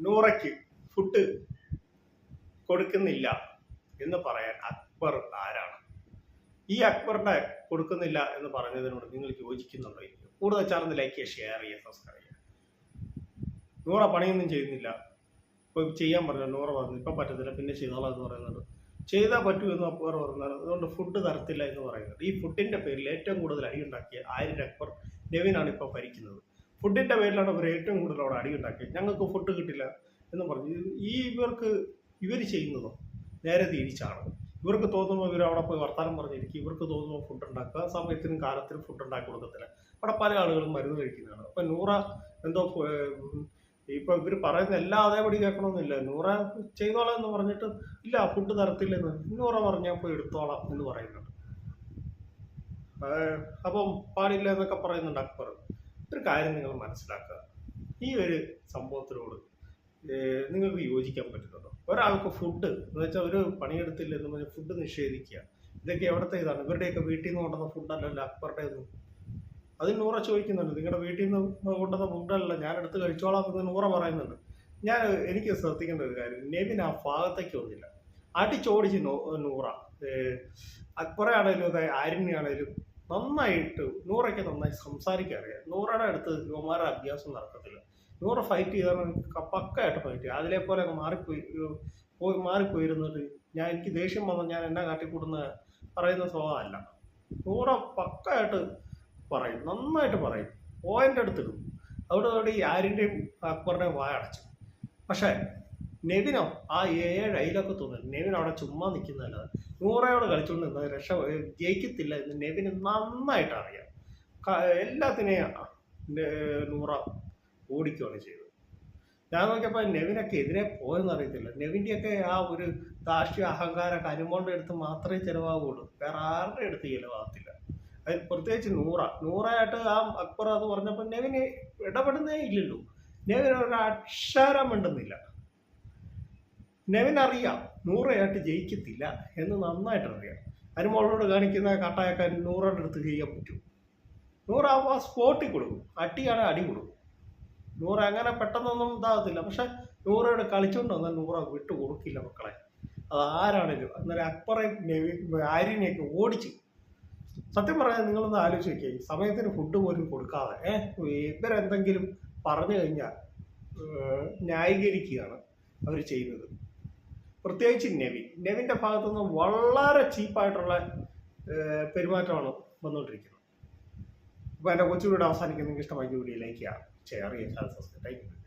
നൂറയ്ക്ക് food കൊടുക്കുന്നില്ല എന്ന് പറയാൻ അക്ബർ ആരാണ്? ഈ അക്ബറിന്റെ കൊടുക്കുന്നില്ല എന്ന് പറഞ്ഞതിനോട് നിങ്ങൾ യോജിക്കുന്നുണ്ടോ? കൂടുതൽ ചാർന്ന് ലൈക്ക് ചെയ്യുക ഷെയർ ചെയ്യുക സബ്സ്ക്രൈബ് ചെയ്യുക. നൂറ പണിയൊന്നും ചെയ്യുന്നില്ല. ഇപ്പോൾ ചെയ്യാൻ പറഞ്ഞു നൂറ പറഞ്ഞു. ഇപ്പം പറ്റത്തില്ല. പിന്നെ ചെയ്തോളാം എന്ന് പറയുന്നുണ്ട് ചെയ്താൽ പറ്റൂ എന്ന് അക്ബർ പറഞ്ഞാൽ അതുകൊണ്ട് ഫുഡ് തരത്തില്ല എന്ന് പറയുന്നത്. ഈ ഫുഡിന്റെ പേരിൽ ഏറ്റവും കൂടുതൽ അടിയുണ്ടാക്കിയ ആയിരം അക്ബർ നവീനാണ് ഇപ്പോൾ ഭരിക്കുന്നത്. ഫുഡിന്റെ പേരിലാണ് ഇവർ ഏറ്റവും കൂടുതൽ അവിടെ അടിയുണ്ടാക്കിയത് ഞങ്ങൾക്ക് ഫുഡ് കിട്ടില്ല എന്ന് പറഞ്ഞു. ഈ ഇവർക്ക് ഇവർ ചെയ്യുന്നതോ നേരെ തിരിച്ചാണ്. ഇവർക്ക് തോന്നുമ്പോൾ ഇവർ അവിടെ പോയി വർത്താനം പറഞ്ഞിരിക്കും. ഇവർക്ക് തോന്നുമ്പോൾ ഫുഡ് ഉണ്ടാക്കുക. സമയത്തിനും കാലത്തിനും ഫുഡ് ഉണ്ടാക്കി കൊടുക്കത്തില്ല. അവിടെ പല ആളുകളും മരുന്ന് കഴിക്കുന്നതാണ്. അപ്പം നൂറ എന്തോ ഇപ്പൊ ഇവർ പറയുന്ന എല്ലാ അതേപടി കേൾക്കണമെന്നില്ല നൂറ ചെയ്തോളാം എന്ന് പറഞ്ഞിട്ട് ഇല്ല ഫുഡ് തരത്തില്ലെന്ന് നൂറ പറഞ്ഞാൽ പോയി എടുത്തോളാം എന്ന് പറയുന്നുണ്ട്. അപ്പം പാടില്ല എന്നൊക്കെ പറയുന്നുണ്ട് അക്ബർ. ഒരു കാര്യം നിങ്ങൾ മനസ്സിലാക്കുക. ഈ ഒരു സംഭവത്തിനോട് നിങ്ങൾക്ക് യോജിക്കാൻ പറ്റുന്നുണ്ടോ? ഒരാൾക്ക് ഫുഡ് എന്ന് വെച്ചാൽ ഒരു പണിയെടുത്തില്ല എന്ന് പറഞ്ഞാൽ ഫുഡ് നിഷേധിക്കുക. ഇതൊക്കെ എവിടത്തെ ഇതാണ്? ഇവരുടെയൊക്കെ വീട്ടിൽ നിന്ന് കൊണ്ടുവന്ന ഫുഡല്ലല്ലോ അക്ബറുടെ ഒന്നും അത് നൂറ ചോദിക്കുന്നുണ്ട്. നിങ്ങളുടെ വീട്ടിൽ നിന്ന് കൊണ്ടുവന്ന ഫുഡല്ല ഞാൻ എടുത്ത് കഴിച്ചോളാം എന്ന് നൂറ പറയുന്നുണ്ട്. ഞാൻ എനിക്ക് ശ്രദ്ധിക്കേണ്ട ഒരു കാര്യം. നെവിൻ ആ ഭാഗത്തേക്ക് വന്നില്ല. അടിച്ചോടിച്ച് നൂറ. അക്ബറെ ആണേലും അതെ ആര്യനെയാണേലും നന്നായിട്ട് നൂറയ്ക്ക് നന്നായി സംസാരിക്കാൻ അറിയാം. നൂറയുടെ അടുത്ത് യുവമാരുടെ അഭ്യാസം നടക്കത്തില്ല. നൂറ് ഫൈറ്റ് ചെയ്താൽ പക്കായിട്ട് ഫൈറ്റ് ചെയ്യും. അതിലെ പോലെ മാറിപ്പോയി പോയി മാറിപ്പോയിരുന്നിട്ട് ഞാൻ എനിക്ക് ദേഷ്യം വന്നാൽ ഞാൻ എന്നെ കാട്ടിക്കൂടുന്ന പറയുന്ന സ്വഭാവമല്ല നൂറ പക്കായിട്ട് പറയും നന്നായിട്ട് പറയും. പോയിന്റ് എടുത്തിടും. അവിടെ അവിടെ ഈ ആരിന്റെയും അക്ബറിന്റെയും വായ അടച്ചു പക്ഷേ നെവിനോ ആ ഏഴ് അയിലൊക്കെ തോന്നുന്നു. നെവിൻ അവിടെ ചുമ്മാ നിൽക്കുന്നതല്ലാതെ നൂറയോട് കളിച്ചുകൊണ്ട് നിന്നത് രക്ഷ ജയിക്കത്തില്ല എന്ന് നെവിന് നന്നായിട്ട് അറിയാം. എല്ലാത്തിനെയും നൂറ ഓടിക്കുകയാണ് ചെയ്തത്. ഞാൻ നോക്കിയപ്പോൾ നെവിനൊക്കെ എതിരെ പോയെന്ന് അറിയത്തില്ല. നെവിന്റെയൊക്കെ ആ ഒരു ദാഷ്ട്യ അഹങ്കാരമൊക്കെ അനുമോളുടെ അടുത്ത് മാത്രമേ ചിലവാകുള്ളൂ. വേറെ ആരുടെ അടുത്ത് ചിലവാകത്തില്ല. അത് പ്രത്യേകിച്ച് നൂറ. നൂറായിട്ട് ആ അക്ബർ അത് പറഞ്ഞപ്പോൾ നെവിന് ഇടപെടുന്നേ ഇല്ലല്ലോ. നെവിൻ ഒരു അക്ഷരം മിണ്ടുന്നില്ല. നെവിൻ അറിയാം നൂറയായിട്ട് ജയിക്കത്തില്ല എന്ന് നന്നായിട്ട് അറിയാം അനുമോളോട് കാണിക്കുന്ന കട്ടായൊക്കെ നൂറയുടെ അടുത്ത് ചെയ്യാൻ പറ്റും നൂറാവുമ്പോൾ ആ സ്പോട്ടിൽ കൊടുക്കും. അട്ടിയാണ് അടി കൊടുക്കും. നൂറ് അങ്ങനെ പെട്ടെന്നൊന്നും ഇതാകത്തില്ല. പക്ഷെ നൂറയോട് കളിച്ചുകൊണ്ട് വന്നാൽ നൂറ വിട്ടു കൊടുക്കില്ല മക്കളെ. അത് ആരാണേലും അന്നേരം അക്ബറെ ആര്യനെയൊക്കെ ഓടിച്ച്. സത്യം പറയാൻ നിങ്ങളൊന്ന് ആലോചിച്ച് നോക്കിയാൽ സമയത്തിന് ഫുഡ് പോലും കൊടുക്കാതെ. ഏഹ് ഇവരെന്തെങ്കിലും പറഞ്ഞു കഴിഞ്ഞാൽ ന്യായീകരിക്കുകയാണ് അവർ ചെയ്യുന്നത്. പ്രത്യേകിച്ച് നെവിൻ നെവിന്റെ ഭാഗത്തുനിന്ന് വളരെ ചീപ്പായിട്ടുള്ള പെരുമാറ്റമാണ് വന്നുകൊണ്ടിരിക്കുന്നത്. അപ്പോൾ എന്റെ കൊച്ചുകൂടെ അവസാനിക്കുന്ന നിങ്ങൾക്ക് ഇഷ്ടമായി വീഡിയോ ലൈക്ക് ചെയ്യുക ഷെയർ ചെയ്യുക സബ്സ്ക്രൈബ് യു